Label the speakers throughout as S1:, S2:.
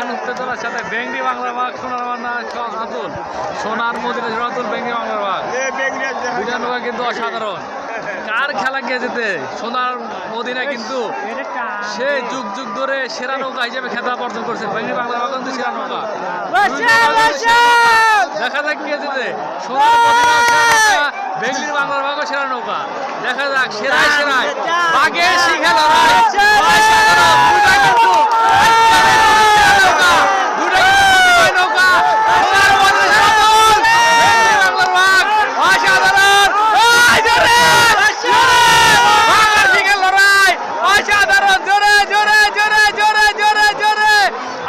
S1: টান উত্তেজনার সাথে বেঙ্গি বাংলার বাঘ সোনার আতুল সোনার মদিনা আতুল বেঙ্গি বাংলার বাঘ। কিন্তু অসাধারণ। কার খেলা কে যেতে সোনার মদিনা কিন্তু সে যুগ যুগ ধরে সেরা নৌকা হিসেবে খেতাব অর্জন করছে। বেঙ্গি বাংলার বাঘ কিন্তু সেরা নৌকা। সেরা। দেখা যাক কে যেতে সোনার মদিনা সেরা বেঙ্গলির বাংলার বাঘও সেরা নৌকা। দেখা যাক সেরাই সেরাই বাঘে শিখে লড়াই অসাধারণ। দুইটা কিন্তু সেরা নৌকা দুইটা কিন্তু প্রতিভাই নৌকা সোনার মদিনা সেরা আতুল বেঙ্গলি বাংলার বাঘ অসাধারণ ওই জোরে জোরে বাংলার শিখে লড়াই অসাধারণ জোরে জোরে জোরে জোরে জোরে জোরে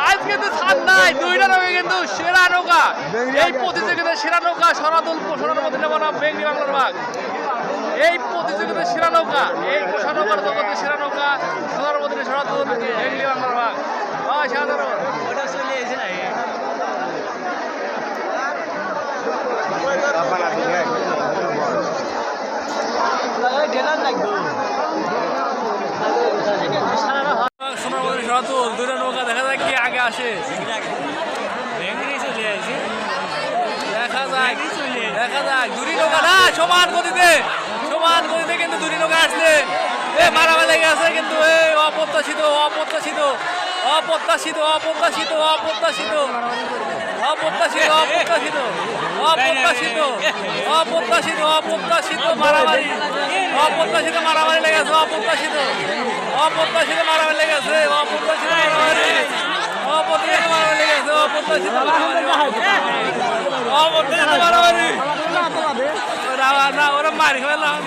S1: আজ কিন্তু ছাদ নাই দুইটা নৌকা কিন্তু সেরা নৌকা। এই প্রতিযোগিতার সেরা নৌকা সনাতন সোনার বনাম বেঙ্গলি বাংলার বাঘ। এই প্রতিযোগিতার সেরা নৌকা এই পোষা নৌকার জগতের সেরা নৌকা সোনার মদিনা সনাতন বেঙ্গলি বাংলার বাঘ। অসাধারণ সোনার মদিনা সনাতন দুইটা নৌকা দেখা যাক কি আগে আসে। অপ্রত্যাশিত অপ্রত্যাশিত অপ্রত্যাশিত অপ্রত্যাশিত অপ্রত্যাশিত অপ্রত্যাশিত অপ্রত্যাশিত অপ্রত্যাশিত অপ্রত্যাশিত অপ্রত্যাশিত মারামারি অপ্রত্যাশিত মারামারি লেগেছে অপ্রত্যাশিত অপ্রত্যাশিত মারামারি লেগেছে অপ্রত্যাশিত ahora margen, ¿verdad?